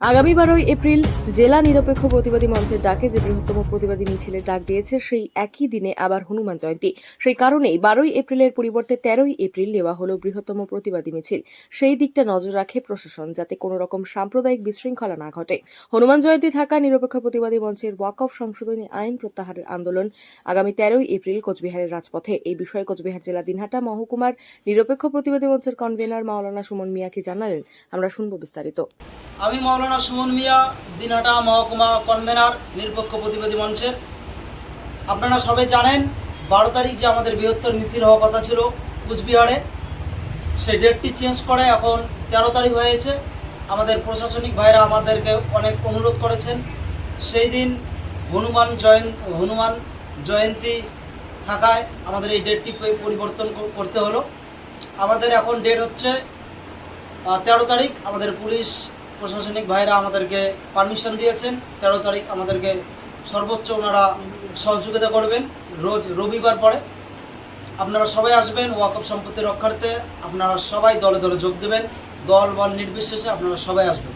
আগামী বারোই এপ্রিল জেলা নিরপেক্ষ প্রতিবাদী মঞ্চের ডাকে যে বৃহত্তম প্রতিবাদী মিছিলের ডাক দিয়েছে, সেই একই দিনে আবার হনুমান জয়ন্তী। সেই কারণেই বারোই এপ্রিলের পরিবর্তে তেরোই এপ্রিল নেওয়া হলো বৃহত্তম প্রতিবাদী মিছিল। সেই দিকটা নজর রাখে প্রশাসন, যাতে কোনো রকম সাম্প্রদায়িক বিশৃঙ্খলা না ঘটে। হনুমান জয়ন্তী থাকা নিরপেক্ষ প্রতিবাদী মঞ্চের ওয়াক অফ সংশোধনী আইন প্রত্যাহারের আন্দোলন আগামী তেরোই এপ্রিল কোচবিহারের রাজপথে। এই বিষয়ে কোচবিহার জেলা দিনহাটা মহকুমার নিরপেক্ষ প্রতিবাদী মঞ্চের কনভেনার মাওলানা সুমন মিয়াকে জানালেন। আমরা শুনব বিস্তারিত। আমি মাওলানা সুমন মিয়া দিনহাটা মহকুমা কনভেনার, নিরপেক্ষ প্রতিবাদী মঞ্চের আপনারা সবাই জানেন, বারো তারিখ যে আমাদের বৃহত্তর মিছিল হওয়ার কথা ছিল কুচবিহারে। সেই ডেটটি চেঞ্জ করে এখন তেরো তারিখ হয়েছে। আমাদের প্রশাসনিক ভাইরা আমাদেরকে অনেক অনুরোধ করেছেন। সেই দিন হনুমান জয়ন্ত হনুমান জয়ন্তী থাকায় আমাদের এই ডেটটি পরিবর্তন করতে হলো। আমাদের এখন ডেট হচ্ছে তেরো তারিখ। আমাদের পুলিশ প্রশাসনিক ভাইরা আমাদেরকে পারমিশন দিয়েছেন। তেরো তারিখ আমাদেরকে সর্বোচ্চ ওনারা সহযোগিতা করবেন রোজ রবিবার পরে। আপনারা সবাই আসবেন ওয়াকফ সম্পত্তি রক্ষার্থে আপনারা সবাই দলে দলে যোগ দেবেন। দল বল নির্বিশেষে আপনারা সবাই আসবেন।